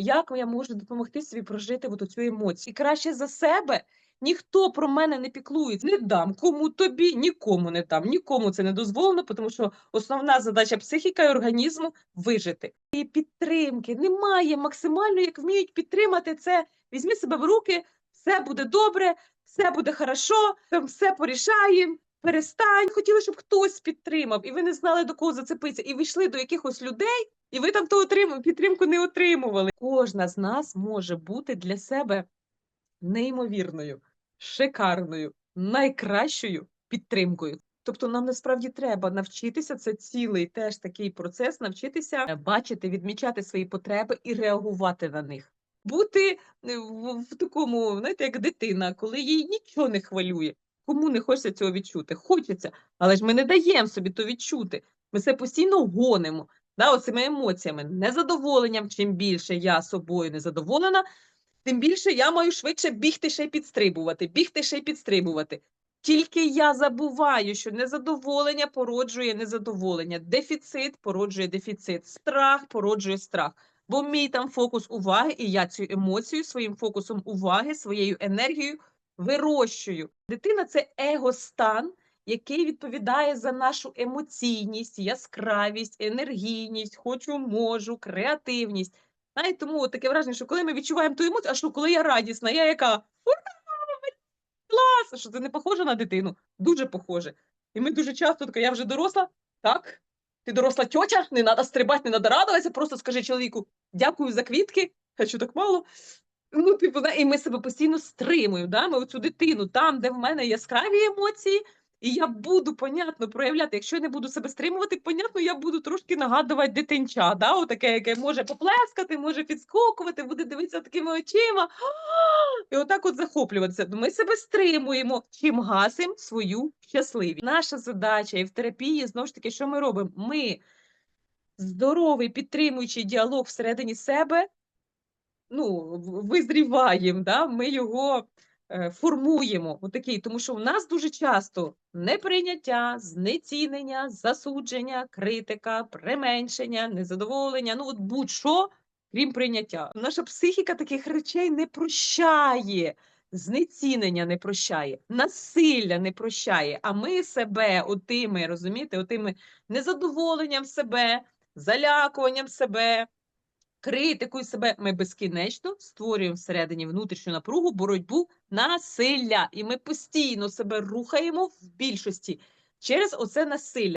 Як я можу допомогти собі прожити от цю емоцію? І краще за себе ніхто про мене не піклується. Не дам кому тобі, нікому не дам, нікому це не дозволено, тому що основна задача психіка і організму вижити. І підтримки немає максимально, як вміють підтримати це. Візьми себе в руки, все буде добре, все буде хорошо, там все порішаємо. Перестань, хотіли, щоб хтось підтримав, і ви не знали до кого зацепитися, і ви йшли до якихось людей, і ви там ту підтримку не отримували. Кожна з нас може бути для себе неймовірною, шикарною, найкращою підтримкою. Тобто нам насправді треба навчитися, це цілий теж такий процес, навчитися е, бачити, відмічати свої потреби і реагувати на них. Бути е, в, в такому, знаєте, як дитина, коли їй нічого не хвилює. Кому не хочеться цього відчути? Хочеться, але ж ми не даємо собі то відчути. Ми це постійно гонимо да, оцими емоціями, незадоволенням. Чим більше я собою незадоволена, тим більше я маю швидше бігти ще й підстрибувати, бігти ще й підстрибувати. Тільки я забуваю, що незадоволення породжує незадоволення, дефіцит породжує дефіцит, страх породжує страх. Бо мій там фокус уваги, і я цю емоцію своїм фокусом уваги, своєю енергією вирощую. Дитина це егостан, який відповідає за нашу емоційність, яскравість, енергійність, хочу, можу, креативність. Знаєте, тому таке враження, що коли ми відчуваємо ту емоцію, а що коли я радісна, я яка «Ура! клас! Що це не похоже на дитину? Дуже похоже. І ми дуже часто така, я вже доросла, так? Ти доросла тьотя, не треба стрибати, не треба радуватися, просто скажи чоловіку дякую за квітки, хочу так мало. Ну, типу, і ми себе постійно стримуємо. Да? Ми оцю дитину там, де в мене яскраві емоції, і я буду, понятно, проявляти. Якщо я не буду себе стримувати, понятно, я буду трошки нагадувати дитинча, да? Отаке, яке може поплескати, може підскокувати, буде дивитися такими очима. І отак от захоплюватися. Ми себе стримуємо, чим гасимо свою щасливість. Наша задача і в терапії знову ж таки, що ми робимо? Ми здоровий підтримуючий діалог всередині себе ну, визріваємо, да? ми його формуємо. Отакий, тому що в нас дуже часто неприйняття, знецінення, засудження, критика, применшення, незадоволення, ну от будь-що, крім прийняття. Наша психіка таких речей не прощає. Знецінення не прощає, насилля не прощає, а ми себе отими, розумієте, отими незадоволенням себе, залякуванням себе, критикою себе ми безкінечно створюємо всередині внутрішню напругу, боротьбу, насилля. І ми постійно себе рухаємо в більшості через оце насилля.